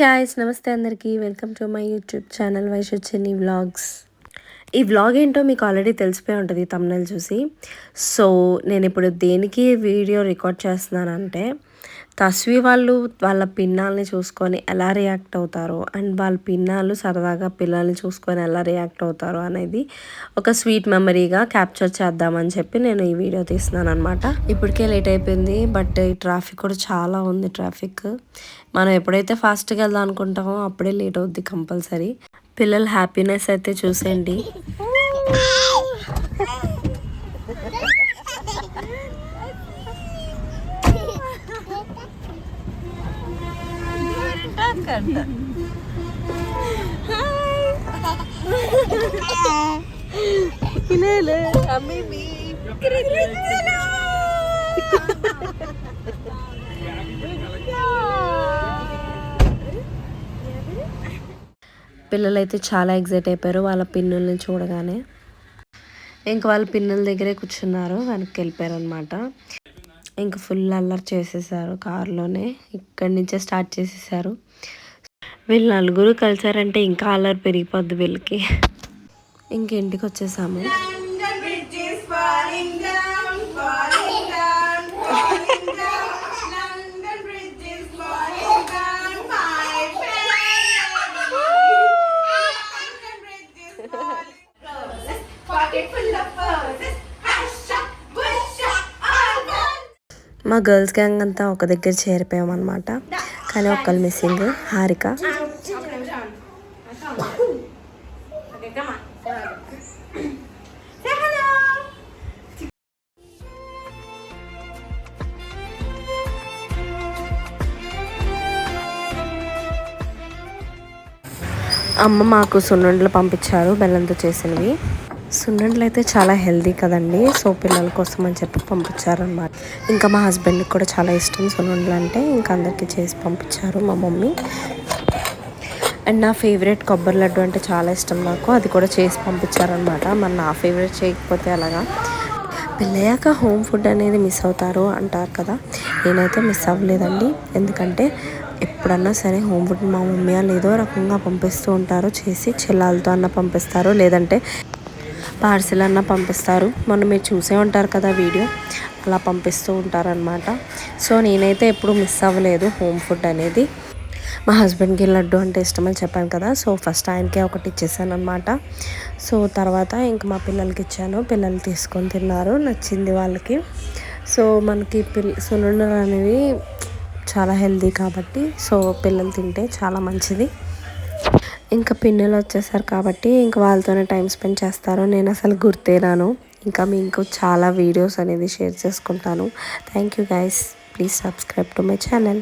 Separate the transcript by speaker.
Speaker 1: Guys నమస్తే అందరికీ. Welcome to my YouTube channel వచ్చింది వ్లాగ్స్ ఈ వ్లాగ్ ఏంటో మీకు ఆల్రెడీ తెలిసిపోయి ఉంటుంది తమ్నల్ చూసి. సో నేను ఇప్పుడు దేనికి వీడియో రికార్డ్ చేస్తున్నానంటే తస్వి వాళ్ళు వాళ్ళ పిన్నాల్ని చూసుకొని ఎలా రియాక్ట్ అవుతారో అండ్ వాళ్ళ పిన్నాలు సరదాగా పిల్లల్ని చూసుకొని ఎలా రియాక్ట్ అవుతారో అనేది ఒక స్వీట్ మెమరీగా క్యాప్చర్ చేద్దామని చెప్పి నేను ఈ వీడియో తీస్తున్నాను అనమాట ఇప్పటికే లేట్ అయిపోయింది బట్ ఈ ట్రాఫిక్ కూడా చాలా ఉంది ట్రాఫిక్. మనం ఎప్పుడైతే ఫాస్ట్గా వెళ్దాం అనుకుంటామో అప్పుడే లేట్ అవుద్ది కంపల్సరీ. పిల్లల హ్యాపీనెస్ అయితే చూసేయండి. పిల్లలైతే చాలా ఎగ్జైట్ అయిపోయారు వాళ్ళ పిన్నుల్ని చూడగానే. ఇంక వాళ్ళ పిన్నుల దగ్గరే కూర్చున్నారు వెనక్కి వెళ్ళిపోయారు అనమాట ఇంక ఫుల్ అల్లరి చేసేసారు కారులోనే. ఇక్కడి నుంచే స్టార్ట్ చేసేసారు. వీళ్ళు నలుగురు కలిసారంటే ఇంకా అల్లరి పెరిగిపోద్ది వీళ్ళకి. ఇంక ఇంటికి వచ్చేసాము.
Speaker 2: Pocket full of purses.
Speaker 1: మా గర్ల్స్ గ్యాంగ్ అంతా ఒక దగ్గర చేరిపోయాం అనమాట కానీ ఒక్కరు మిస్సింగ్ హారిక. అమ్మ మాకు సున్నుండలు పంపించారు బెల్లంతో చేసినవి. సున్నుండలు అయితే చాలా హెల్దీ కదండి. సో పిల్లల కోసం అని చెప్పి పంపించారు అనమాట ఇంకా మా హస్బెండ్కి కూడా చాలా ఇష్టం సున్నుండలు అంటే. ఇంకా అందరికీ చేసి పంపించారు మా మమ్మీ. అండ్ నా ఫేవరెట్ కొబ్బరి లడ్డు అంటే చాలా ఇష్టం నాకు. అది కూడా చేసి పంపించారనమాట మరి నా ఫేవరెట్ చేయకపోతే అలాగా పెళ్ళయ్యాక హోమ్ ఫుడ్ అనేది మిస్ అవుతారు అంటారు కదా. నేనైతే మిస్ అవ్వలేదండి. ఎందుకంటే ఎప్పుడన్నా సరే హోమ్ ఫుడ్ మా మమ్మీ వాళ్ళు ఏదో రకంగా పంపిస్తూ ఉంటారు. చేసి చెల్లాలతో అన్న పంపిస్తారు. లేదంటే పార్సిల్ అన్న పంపిస్తారు. మొన్న మీరు చూసే ఉంటారు కదా వీడియో. అలా పంపిస్తూ ఉంటారనమాట సో నేనైతే ఎప్పుడు మిస్ అవ్వలేదు హోమ్ ఫుడ్ అనేది. మా హస్బెండ్కి లడ్డు అంటే ఇష్టమని చెప్పాను కదా. సో ఫస్ట్ ఆయనకే ఒకటి ఇచ్చేసాను అనమాట సో తర్వాత ఇంక మా పిల్లలకి ఇచ్చాను. పిల్లలు తీసుకొని తిన్నారు. నచ్చింది వాళ్ళకి. సో మనకి పిల్ల సున్నుండలు అనేవి చాలా హెల్దీ కాబట్టి సో పిల్లలు తింటే చాలా మంచిది. ఇంకా పిన్నులు వచ్చేసారు కాబట్టి ఇంకా వాళ్ళతోనే టైం స్పెండ్ చేస్తారు. నేను అసలు గుర్తేరాను. ఇంకా మీ ఇంకో చాలా వీడియోస్ అనేది షేర్ చేసుకుంటాను. Thank you guys please subscribe to my channel